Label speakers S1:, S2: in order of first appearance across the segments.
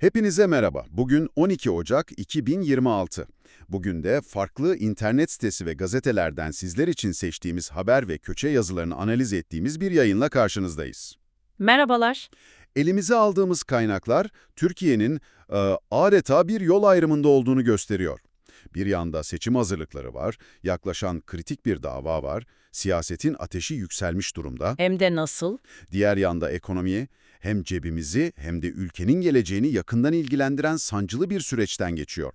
S1: Hepinize merhaba. Bugün 12 Ocak 2026. Bugün de farklı internet sitesi ve gazetelerden sizler için seçtiğimiz haber ve köçe yazılarını analiz ettiğimiz bir yayınla karşınızdayız.
S2: Merhabalar.
S1: Elimize aldığımız kaynaklar Türkiye'nin e, adeta bir yol ayrımında olduğunu gösteriyor. Bir yanda seçim hazırlıkları var, yaklaşan kritik bir dava var, siyasetin ateşi yükselmiş durumda.
S2: Hem de nasıl?
S1: Diğer yanda ekonomiyi hem cebimizi hem de ülkenin geleceğini yakından ilgilendiren sancılı bir süreçten geçiyor.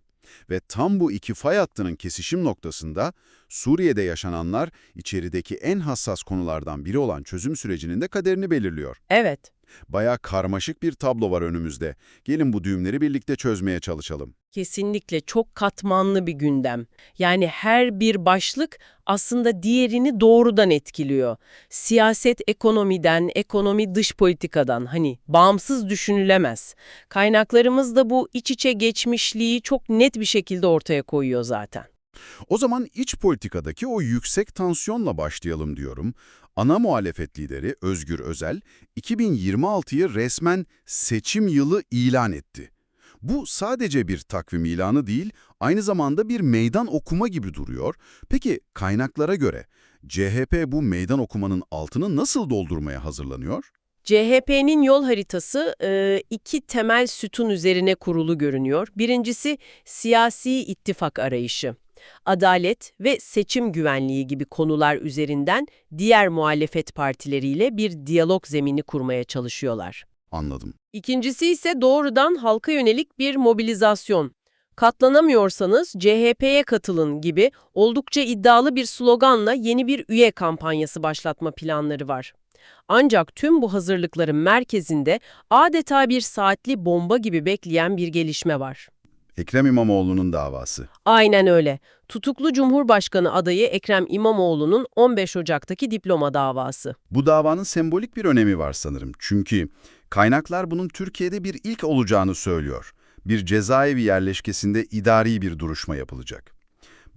S1: Ve tam bu iki fay hattının kesişim noktasında Suriye'de yaşananlar içerideki en hassas konulardan biri olan çözüm sürecinin de kaderini belirliyor.
S2: Evet.
S1: Bayağı karmaşık bir tablo var önümüzde. Gelin bu düğümleri birlikte çözmeye çalışalım.
S2: Kesinlikle çok katmanlı bir gündem. Yani her bir başlık aslında diğerini doğrudan etkiliyor. Siyaset ekonomiden, ekonomi dış politikadan hani bağımsız düşünülemez. Kaynaklarımız da bu iç içe geçmişliği çok net bir şekilde ortaya koyuyor zaten.
S1: O zaman iç politikadaki o yüksek tansiyonla başlayalım diyorum. Ana muhalefet lideri Özgür Özel, 2026'yı resmen seçim yılı ilan etti. Bu sadece bir takvim ilanı değil, aynı zamanda bir meydan okuma gibi duruyor. Peki kaynaklara göre CHP bu meydan okumanın altını nasıl doldurmaya hazırlanıyor?
S2: CHP'nin yol haritası e, iki temel sütun üzerine kurulu görünüyor. Birincisi siyasi ittifak arayışı. Adalet ve seçim güvenliği gibi konular üzerinden diğer muhalefet partileriyle bir diyalog zemini kurmaya çalışıyorlar.
S1: Anladım.
S2: İkincisi ise doğrudan halka yönelik bir mobilizasyon. Katlanamıyorsanız CHP'ye katılın gibi oldukça iddialı bir sloganla yeni bir üye kampanyası başlatma planları var. Ancak tüm bu hazırlıkların merkezinde adeta bir saatli bomba gibi bekleyen bir gelişme var.
S1: Ekrem İmamoğlu'nun davası.
S2: Aynen öyle. Tutuklu Cumhurbaşkanı adayı Ekrem İmamoğlu'nun 15 Ocak'taki diploma davası.
S1: Bu davanın sembolik bir önemi var sanırım. Çünkü kaynaklar bunun Türkiye'de bir ilk olacağını söylüyor. Bir cezaevi yerleşkesinde idari bir duruşma yapılacak.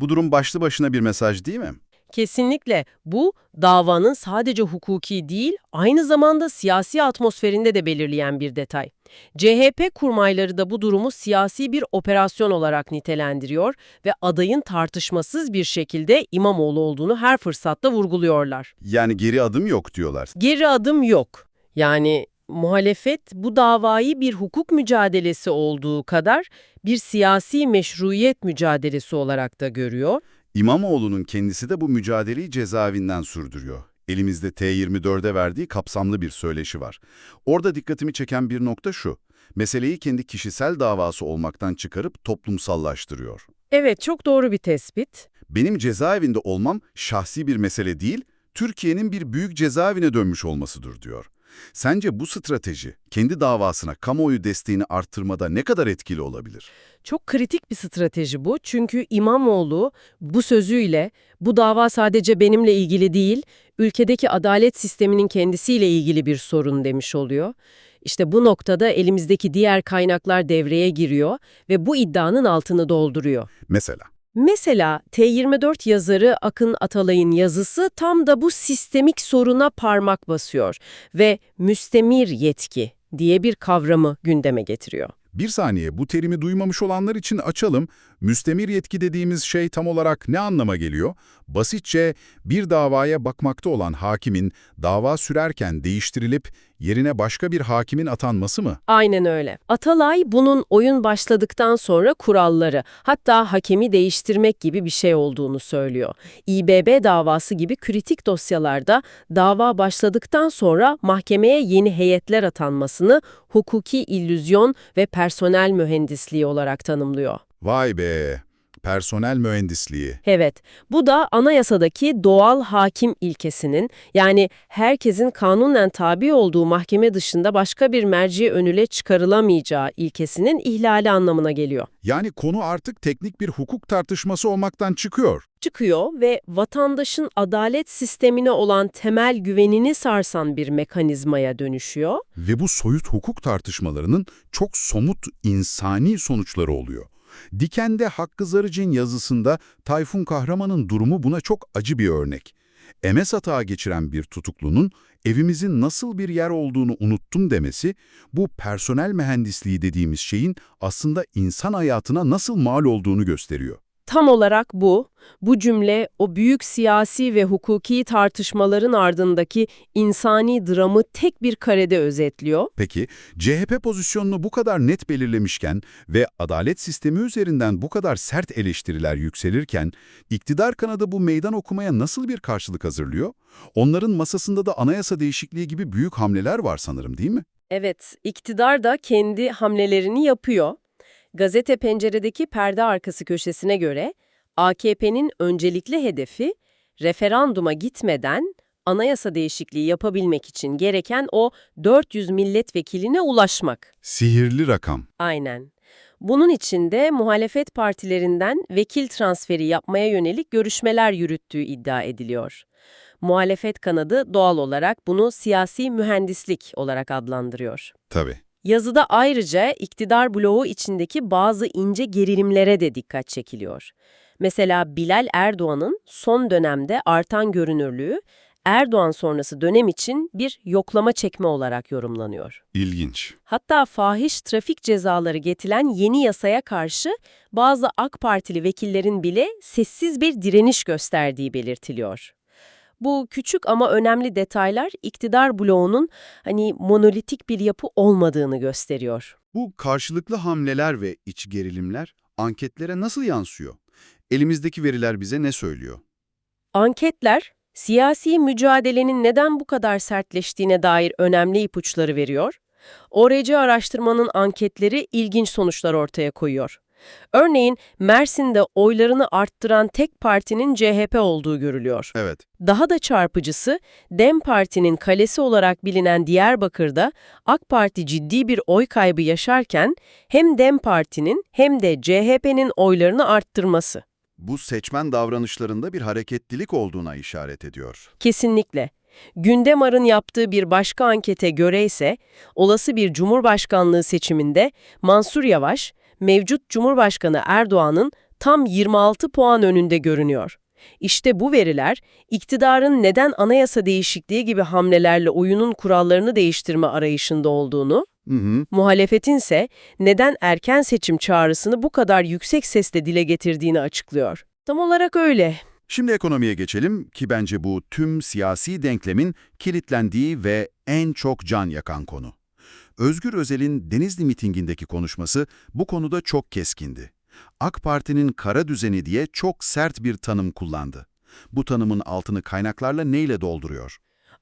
S1: Bu durum başlı başına bir mesaj değil mi?
S2: Kesinlikle bu davanın sadece hukuki değil, aynı zamanda siyasi atmosferinde de belirleyen bir detay. CHP kurmayları da bu durumu siyasi bir operasyon olarak nitelendiriyor ve adayın tartışmasız bir şekilde İmamoğlu olduğunu her fırsatta vurguluyorlar.
S1: Yani geri adım yok diyorlar.
S2: Geri adım yok. Yani muhalefet bu davayı bir hukuk mücadelesi olduğu kadar bir siyasi meşruiyet mücadelesi olarak da görüyor.
S1: İmamoğlu'nun kendisi de bu mücadeleyi cezaevinden sürdürüyor. Elimizde T24'e verdiği kapsamlı bir söyleşi var. Orada dikkatimi çeken bir nokta şu. Meseleyi kendi kişisel davası olmaktan çıkarıp toplumsallaştırıyor.
S2: Evet, çok doğru bir tespit.
S1: Benim cezaevinde olmam şahsi bir mesele değil, Türkiye'nin bir büyük cezaevine dönmüş olmasıdır diyor. Sence bu strateji kendi davasına kamuoyu desteğini arttırmada ne kadar etkili olabilir?
S2: Çok kritik bir strateji bu çünkü İmamoğlu bu sözüyle bu dava sadece benimle ilgili değil, ülkedeki adalet sisteminin kendisiyle ilgili bir sorun demiş oluyor. İşte bu noktada elimizdeki diğer kaynaklar devreye giriyor ve bu iddianın altını dolduruyor.
S1: Mesela?
S2: Mesela T24 yazarı Akın Atalay'ın yazısı tam da bu sistemik soruna parmak basıyor ve müstemir yetki diye bir kavramı gündeme getiriyor.
S1: Bir saniye bu terimi duymamış olanlar için açalım. Müstemir yetki dediğimiz şey tam olarak ne anlama geliyor? Basitçe bir davaya bakmakta olan hakimin dava sürerken değiştirilip yerine başka bir hakimin atanması mı?
S2: Aynen öyle. Atalay bunun oyun başladıktan sonra kuralları, hatta hakemi değiştirmek gibi bir şey olduğunu söylüyor. İBB davası gibi kritik dosyalarda dava başladıktan sonra mahkemeye yeni heyetler atanmasını hukuki illüzyon ve personel mühendisliği olarak tanımlıyor.
S1: Vay be! Personel mühendisliği.
S2: Evet, bu da anayasadaki doğal hakim ilkesinin yani herkesin kanunen tabi olduğu mahkeme dışında başka bir merci önüle çıkarılamayacağı ilkesinin ihlali anlamına geliyor.
S1: Yani konu artık teknik bir hukuk tartışması olmaktan çıkıyor.
S2: Çıkıyor ve vatandaşın adalet sistemine olan temel güvenini sarsan bir mekanizmaya dönüşüyor.
S1: Ve bu soyut hukuk tartışmalarının çok somut insani sonuçları oluyor. Diken'de Hakkı Zarıcı'nın yazısında Tayfun Kahraman'ın durumu buna çok acı bir örnek. MS atağı geçiren bir tutuklunun evimizin nasıl bir yer olduğunu unuttum demesi, bu personel mühendisliği dediğimiz şeyin aslında insan hayatına nasıl mal olduğunu gösteriyor.
S2: Tam olarak bu. Bu cümle o büyük siyasi ve hukuki tartışmaların ardındaki insani dramı tek bir karede özetliyor.
S1: Peki, CHP pozisyonunu bu kadar net belirlemişken ve adalet sistemi üzerinden bu kadar sert eleştiriler yükselirken, iktidar kanadı bu meydan okumaya nasıl bir karşılık hazırlıyor? Onların masasında da anayasa değişikliği gibi büyük hamleler var sanırım değil mi?
S2: Evet, iktidar da kendi hamlelerini yapıyor. Gazete Pencere'deki perde arkası köşesine göre AKP'nin öncelikli hedefi referanduma gitmeden anayasa değişikliği yapabilmek için gereken o 400 milletvekiline ulaşmak.
S1: Sihirli rakam.
S2: Aynen. Bunun için de muhalefet partilerinden vekil transferi yapmaya yönelik görüşmeler yürüttüğü iddia ediliyor. Muhalefet kanadı doğal olarak bunu siyasi mühendislik olarak adlandırıyor.
S1: Tabii.
S2: Yazıda ayrıca iktidar bloğu içindeki bazı ince gerilimlere de dikkat çekiliyor. Mesela Bilal Erdoğan'ın son dönemde artan görünürlüğü Erdoğan sonrası dönem için bir yoklama çekme olarak yorumlanıyor.
S1: İlginç.
S2: Hatta fahiş trafik cezaları getirilen yeni yasaya karşı bazı AK Partili vekillerin bile sessiz bir direniş gösterdiği belirtiliyor. Bu küçük ama önemli detaylar iktidar bloğunun hani monolitik bir yapı olmadığını gösteriyor.
S1: Bu karşılıklı hamleler ve iç gerilimler anketlere nasıl yansıyor? Elimizdeki veriler bize ne söylüyor?
S2: Anketler, siyasi mücadelenin neden bu kadar sertleştiğine dair önemli ipuçları veriyor. ORC araştırmanın anketleri ilginç sonuçlar ortaya koyuyor. Örneğin Mersin'de oylarını arttıran tek partinin CHP olduğu görülüyor.
S1: Evet.
S2: Daha da çarpıcısı DEM Parti'nin kalesi olarak bilinen Diyarbakır'da AK Parti ciddi bir oy kaybı yaşarken hem DEM Parti'nin hem de CHP'nin oylarını arttırması.
S1: Bu seçmen davranışlarında bir hareketlilik olduğuna işaret ediyor.
S2: Kesinlikle. Gündemar'ın yaptığı bir başka ankete göre ise olası bir cumhurbaşkanlığı seçiminde Mansur Yavaş, mevcut Cumhurbaşkanı Erdoğan'ın tam 26 puan önünde görünüyor. İşte bu veriler, iktidarın neden anayasa değişikliği gibi hamlelerle oyunun kurallarını değiştirme arayışında olduğunu,
S1: Hı hı.
S2: muhalefetin ise neden erken seçim çağrısını bu kadar yüksek sesle dile getirdiğini açıklıyor. Tam olarak öyle.
S1: Şimdi ekonomiye geçelim ki bence bu tüm siyasi denklemin kilitlendiği ve en çok can yakan konu. Özgür Özel'in Denizli mitingindeki konuşması bu konuda çok keskindi. AK Parti'nin kara düzeni diye çok sert bir tanım kullandı. Bu tanımın altını kaynaklarla neyle dolduruyor?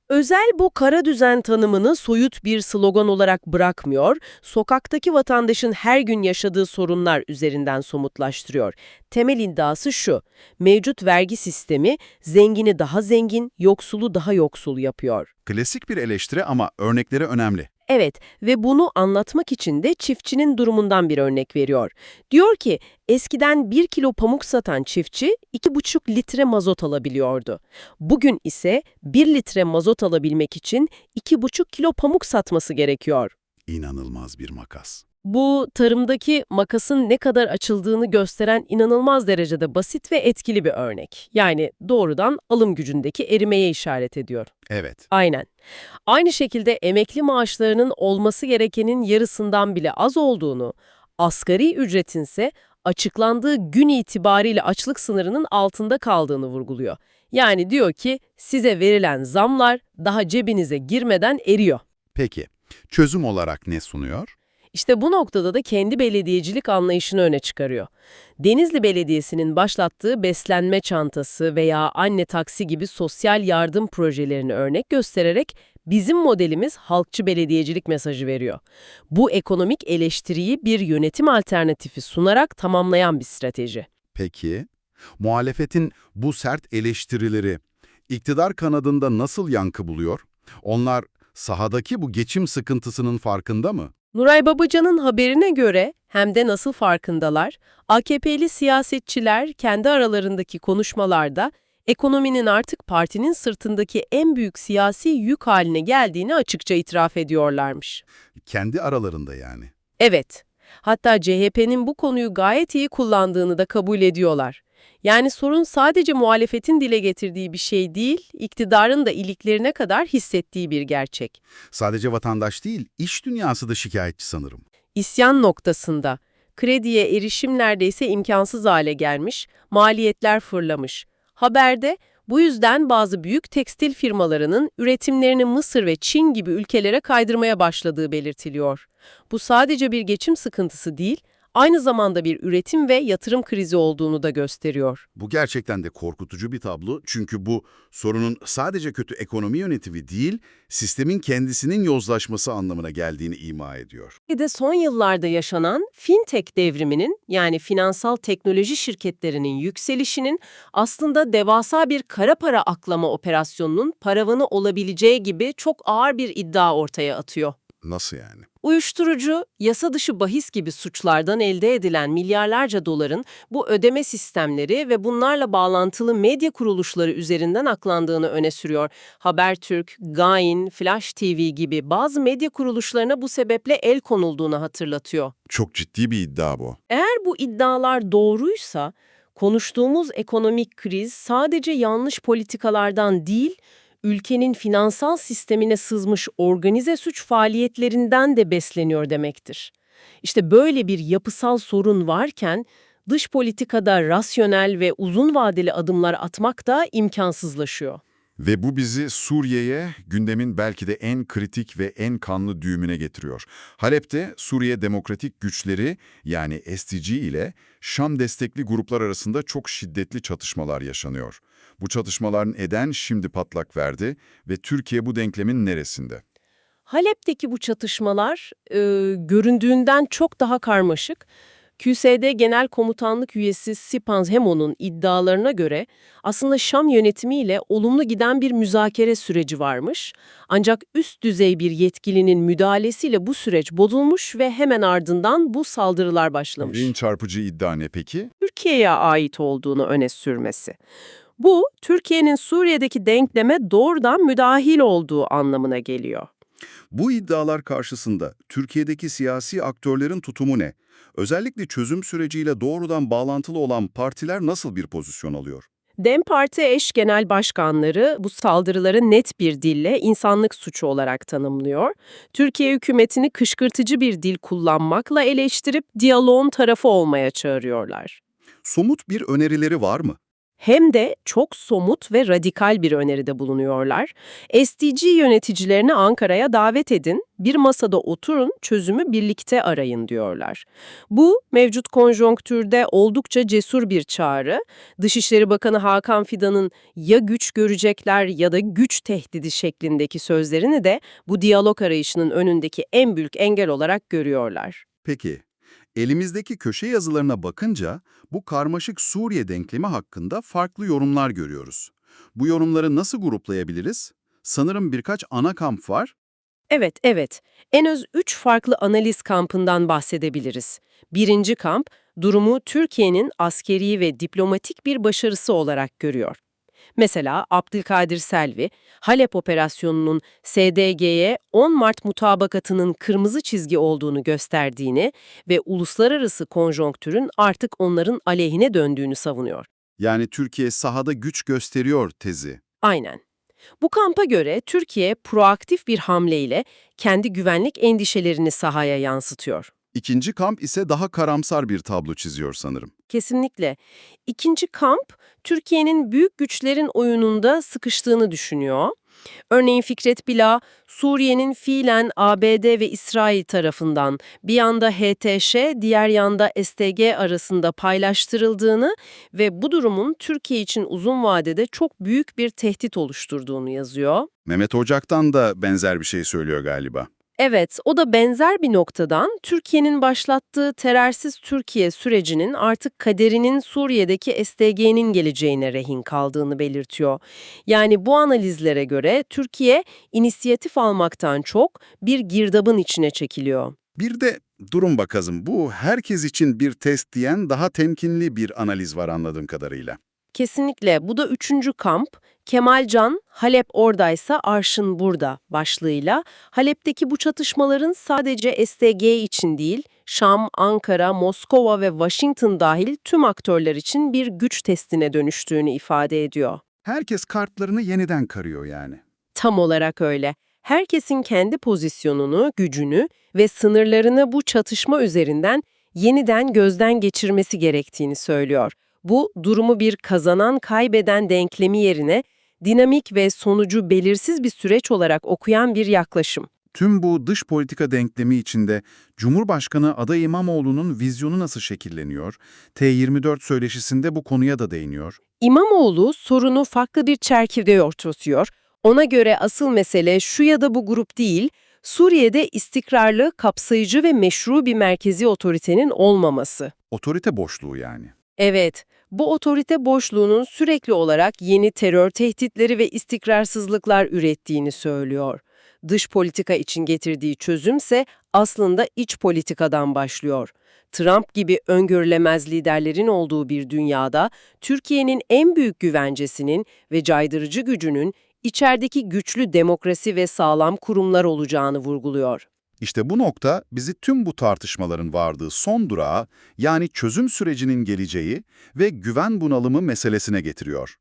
S2: Özel bu kara düzen tanımını soyut bir slogan olarak bırakmıyor, sokaktaki vatandaşın her gün yaşadığı sorunlar üzerinden somutlaştırıyor. Temel iddiası şu, mevcut vergi sistemi zengini daha zengin, yoksulu daha yoksul yapıyor.
S1: Klasik bir eleştiri ama örnekleri önemli.
S2: Evet ve bunu anlatmak için de çiftçinin durumundan bir örnek veriyor. Diyor ki eskiden 1 kilo pamuk satan çiftçi 2,5 litre mazot alabiliyordu. Bugün ise 1 litre mazot alabilmek için 2,5 kilo pamuk satması gerekiyor.
S1: İnanılmaz bir makas.
S2: Bu tarımdaki makasın ne kadar açıldığını gösteren inanılmaz derecede basit ve etkili bir örnek. Yani doğrudan alım gücündeki erimeye işaret ediyor.
S1: Evet.
S2: Aynen. Aynı şekilde emekli maaşlarının olması gerekenin yarısından bile az olduğunu, asgari ücretinse açıklandığı gün itibariyle açlık sınırının altında kaldığını vurguluyor. Yani diyor ki size verilen zamlar daha cebinize girmeden eriyor.
S1: Peki, çözüm olarak ne sunuyor?
S2: İşte bu noktada da kendi belediyecilik anlayışını öne çıkarıyor. Denizli Belediyesi'nin başlattığı beslenme çantası veya anne taksi gibi sosyal yardım projelerini örnek göstererek bizim modelimiz halkçı belediyecilik mesajı veriyor. Bu ekonomik eleştiriyi bir yönetim alternatifi sunarak tamamlayan bir strateji.
S1: Peki, muhalefetin bu sert eleştirileri iktidar kanadında nasıl yankı buluyor? Onlar sahadaki bu geçim sıkıntısının farkında mı?
S2: Nuray Babacan'ın haberine göre hem de nasıl farkındalar, AKP'li siyasetçiler kendi aralarındaki konuşmalarda ekonominin artık partinin sırtındaki en büyük siyasi yük haline geldiğini açıkça itiraf ediyorlarmış.
S1: Kendi aralarında yani.
S2: Evet, hatta CHP'nin bu konuyu gayet iyi kullandığını da kabul ediyorlar. Yani sorun sadece muhalefetin dile getirdiği bir şey değil, iktidarın da iliklerine kadar hissettiği bir gerçek.
S1: Sadece vatandaş değil, iş dünyası da şikayetçi sanırım.
S2: İsyan noktasında krediye erişim neredeyse imkansız hale gelmiş, maliyetler fırlamış. Haberde bu yüzden bazı büyük tekstil firmalarının üretimlerini Mısır ve Çin gibi ülkelere kaydırmaya başladığı belirtiliyor. Bu sadece bir geçim sıkıntısı değil, aynı zamanda bir üretim ve yatırım krizi olduğunu da gösteriyor.
S1: Bu gerçekten de korkutucu bir tablo çünkü bu sorunun sadece kötü ekonomi yönetimi değil, sistemin kendisinin yozlaşması anlamına geldiğini ima ediyor.
S2: Bir de son yıllarda yaşanan fintech devriminin yani finansal teknoloji şirketlerinin yükselişinin aslında devasa bir kara para aklama operasyonunun paravanı olabileceği gibi çok ağır bir iddia ortaya atıyor.
S1: Nasıl yani?
S2: Uyuşturucu, yasa dışı bahis gibi suçlardan elde edilen milyarlarca doların bu ödeme sistemleri ve bunlarla bağlantılı medya kuruluşları üzerinden aklandığını öne sürüyor. Habertürk, Gain, Flash TV gibi bazı medya kuruluşlarına bu sebeple el konulduğunu hatırlatıyor.
S1: Çok ciddi bir iddia bu.
S2: Eğer bu iddialar doğruysa, konuştuğumuz ekonomik kriz sadece yanlış politikalardan değil, ülkenin finansal sistemine sızmış organize suç faaliyetlerinden de besleniyor demektir. İşte böyle bir yapısal sorun varken, dış politikada rasyonel ve uzun vadeli adımlar atmak da imkansızlaşıyor.
S3: Ve bu bizi Suriye'ye gündemin belki de en kritik ve en kanlı düğümüne getiriyor. Halep'te Suriye Demokratik Güçleri yani SDG ile Şam destekli gruplar arasında çok şiddetli çatışmalar yaşanıyor. Bu çatışmaların eden şimdi patlak verdi ve Türkiye bu denklemin neresinde?
S2: Halep'teki bu çatışmalar e, göründüğünden çok daha karmaşık. QSD Genel Komutanlık üyesi Sipans Hemo'nun iddialarına göre aslında Şam yönetimiyle olumlu giden bir müzakere süreci varmış. Ancak üst düzey bir yetkilinin müdahalesiyle bu süreç bozulmuş ve hemen ardından bu saldırılar başlamış.
S3: En çarpıcı iddia ne peki?
S2: Türkiye'ye ait olduğunu öne sürmesi. Bu, Türkiye'nin Suriye'deki denkleme doğrudan müdahil olduğu anlamına geliyor.
S1: Bu iddialar karşısında Türkiye'deki siyasi aktörlerin tutumu ne? Özellikle çözüm süreciyle doğrudan bağlantılı olan partiler nasıl bir pozisyon alıyor?
S2: DEM Parti eş genel başkanları bu saldırıları net bir dille insanlık suçu olarak tanımlıyor. Türkiye hükümetini kışkırtıcı bir dil kullanmakla eleştirip diyaloğun tarafı olmaya çağırıyorlar.
S1: Somut bir önerileri var mı?
S2: Hem de çok somut ve radikal bir öneride bulunuyorlar. SDG yöneticilerini Ankara'ya davet edin, bir masada oturun, çözümü birlikte arayın diyorlar. Bu mevcut konjonktürde oldukça cesur bir çağrı. Dışişleri Bakanı Hakan Fidan'ın ya güç görecekler ya da güç tehdidi şeklindeki sözlerini de bu diyalog arayışının önündeki en büyük engel olarak görüyorlar.
S1: Peki, elimizdeki köşe yazılarına bakınca bu karmaşık Suriye denklemi hakkında farklı yorumlar görüyoruz. Bu yorumları nasıl gruplayabiliriz? Sanırım birkaç ana kamp var.
S2: Evet, evet. En az üç farklı analiz kampından bahsedebiliriz. Birinci kamp, durumu Türkiye'nin askeri ve diplomatik bir başarısı olarak görüyor. Mesela Abdülkadir Selvi, Halep operasyonunun SDG'ye 10 Mart mutabakatının kırmızı çizgi olduğunu gösterdiğini ve uluslararası konjonktürün artık onların aleyhine döndüğünü savunuyor.
S1: Yani Türkiye sahada güç gösteriyor tezi.
S2: Aynen. Bu kampa göre Türkiye proaktif bir hamleyle kendi güvenlik endişelerini sahaya yansıtıyor.
S1: İkinci kamp ise daha karamsar bir tablo çiziyor sanırım.
S2: Kesinlikle. İkinci kamp, Türkiye'nin büyük güçlerin oyununda sıkıştığını düşünüyor. Örneğin Fikret Bila, Suriye'nin fiilen ABD ve İsrail tarafından bir yanda HTŞ, diğer yanda STG arasında paylaştırıldığını ve bu durumun Türkiye için uzun vadede çok büyük bir tehdit oluşturduğunu yazıyor.
S1: Mehmet Ocak'tan da benzer bir şey söylüyor galiba.
S2: Evet, o da benzer bir noktadan Türkiye'nin başlattığı terörsiz Türkiye sürecinin artık kaderinin Suriye'deki SDG'nin geleceğine rehin kaldığını belirtiyor. Yani bu analizlere göre Türkiye inisiyatif almaktan çok bir girdabın içine çekiliyor.
S1: Bir de durun bakalım bu herkes için bir test diyen daha temkinli bir analiz var anladığım kadarıyla.
S2: Kesinlikle. Bu da üçüncü kamp. Kemal Can, Halep oradaysa arşın burada başlığıyla Halep'teki bu çatışmaların sadece STG için değil, Şam, Ankara, Moskova ve Washington dahil tüm aktörler için bir güç testine dönüştüğünü ifade ediyor.
S1: Herkes kartlarını yeniden karıyor yani.
S2: Tam olarak öyle. Herkesin kendi pozisyonunu, gücünü ve sınırlarını bu çatışma üzerinden yeniden gözden geçirmesi gerektiğini söylüyor. Bu, durumu bir kazanan-kaybeden denklemi yerine dinamik ve sonucu belirsiz bir süreç olarak okuyan bir yaklaşım.
S1: Tüm bu dış politika denklemi içinde Cumhurbaşkanı aday İmamoğlu'nun vizyonu nasıl şekilleniyor? T24 söyleşisinde bu konuya da değiniyor.
S2: İmamoğlu sorunu farklı bir çerkevde ortosuyor. Ona göre asıl mesele şu ya da bu grup değil, Suriye'de istikrarlı, kapsayıcı ve meşru bir merkezi otoritenin olmaması.
S1: Otorite boşluğu yani.
S2: Evet, bu otorite boşluğunun sürekli olarak yeni terör tehditleri ve istikrarsızlıklar ürettiğini söylüyor. Dış politika için getirdiği çözümse aslında iç politikadan başlıyor. Trump gibi öngörülemez liderlerin olduğu bir dünyada Türkiye'nin en büyük güvencesinin ve caydırıcı gücünün içerideki güçlü demokrasi ve sağlam kurumlar olacağını vurguluyor.
S1: İşte bu nokta bizi tüm bu tartışmaların vardığı son durağa, yani çözüm sürecinin geleceği ve güven bunalımı meselesine getiriyor.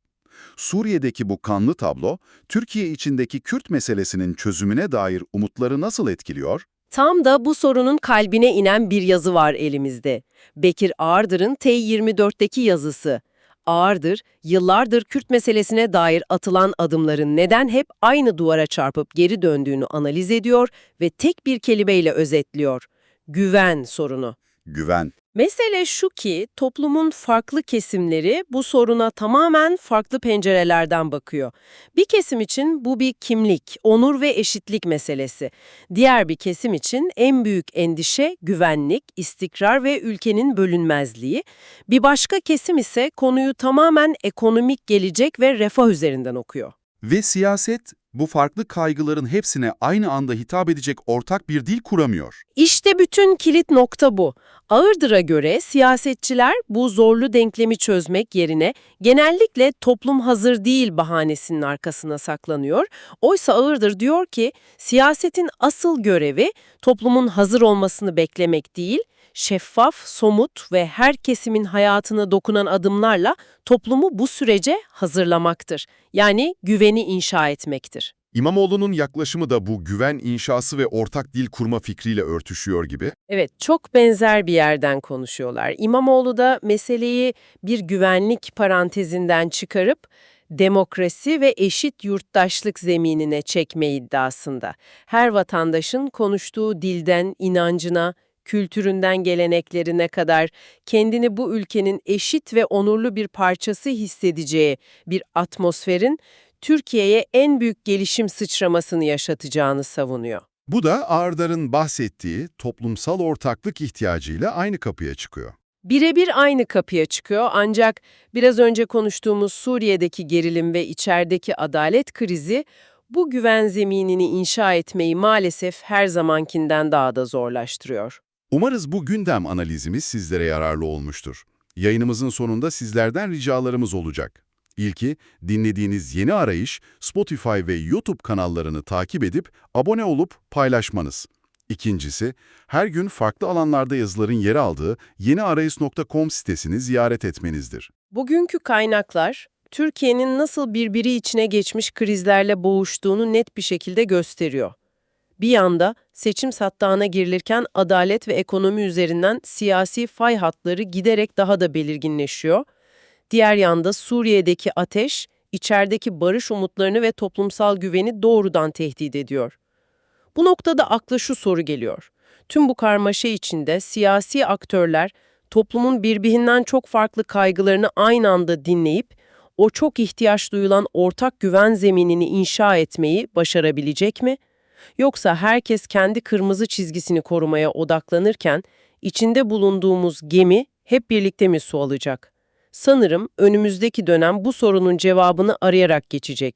S1: Suriye'deki bu kanlı tablo, Türkiye içindeki Kürt meselesinin çözümüne dair umutları nasıl etkiliyor?
S2: Tam da bu sorunun kalbine inen bir yazı var elimizde. Bekir Ağırdır'ın T24'teki yazısı. Ağırdır, yıllardır Kürt meselesine dair atılan adımların neden hep aynı duvara çarpıp geri döndüğünü analiz ediyor ve tek bir kelimeyle özetliyor. Güven sorunu.
S1: Güven.
S2: Mesele şu ki toplumun farklı kesimleri bu soruna tamamen farklı pencerelerden bakıyor. Bir kesim için bu bir kimlik, onur ve eşitlik meselesi. Diğer bir kesim için en büyük endişe güvenlik, istikrar ve ülkenin bölünmezliği. Bir başka kesim ise konuyu tamamen ekonomik gelecek ve refah üzerinden okuyor.
S1: Ve siyaset bu farklı kaygıların hepsine aynı anda hitap edecek ortak bir dil kuramıyor.
S2: İşte bütün kilit nokta bu. Ağırdır'a göre siyasetçiler bu zorlu denklemi çözmek yerine genellikle toplum hazır değil bahanesinin arkasına saklanıyor. Oysa Ağırdır diyor ki siyasetin asıl görevi toplumun hazır olmasını beklemek değil, şeffaf, somut ve her kesimin hayatına dokunan adımlarla toplumu bu sürece hazırlamaktır. Yani güveni inşa etmektir.
S3: İmamoğlu'nun yaklaşımı da bu güven inşası ve ortak dil kurma fikriyle örtüşüyor gibi.
S2: Evet, çok benzer bir yerden konuşuyorlar. İmamoğlu da meseleyi bir güvenlik parantezinden çıkarıp demokrasi ve eşit yurttaşlık zeminine çekme iddiasında. Her vatandaşın konuştuğu dilden, inancına, kültüründen geleneklerine kadar kendini bu ülkenin eşit ve onurlu bir parçası hissedeceği bir atmosferin Türkiye'ye en büyük gelişim sıçramasını yaşatacağını savunuyor.
S3: Bu da Ağırdar'ın bahsettiği toplumsal ortaklık ihtiyacıyla aynı kapıya çıkıyor.
S2: Birebir aynı kapıya çıkıyor ancak biraz önce konuştuğumuz Suriye'deki gerilim ve içerideki adalet krizi bu güven zeminini inşa etmeyi maalesef her zamankinden daha da zorlaştırıyor.
S3: Umarız bu gündem analizimiz sizlere yararlı olmuştur. Yayınımızın sonunda sizlerden ricalarımız olacak. İlki, dinlediğiniz yeni arayış, Spotify ve YouTube kanallarını takip edip abone olup paylaşmanız. İkincisi, her gün farklı alanlarda yazıların yer aldığı yeniarayış.com sitesini ziyaret etmenizdir.
S2: Bugünkü kaynaklar, Türkiye'nin nasıl birbiri içine geçmiş krizlerle boğuştuğunu net bir şekilde gösteriyor. Bir yanda seçim sattağına girilirken adalet ve ekonomi üzerinden siyasi fay hatları giderek daha da belirginleşiyor. Diğer yanda Suriye'deki ateş, içerideki barış umutlarını ve toplumsal güveni doğrudan tehdit ediyor. Bu noktada akla şu soru geliyor. Tüm bu karmaşa içinde siyasi aktörler toplumun birbirinden çok farklı kaygılarını aynı anda dinleyip o çok ihtiyaç duyulan ortak güven zeminini inşa etmeyi başarabilecek mi? Yoksa herkes kendi kırmızı çizgisini korumaya odaklanırken içinde bulunduğumuz gemi hep birlikte mi su alacak? Sanırım önümüzdeki dönem bu sorunun cevabını arayarak geçecek.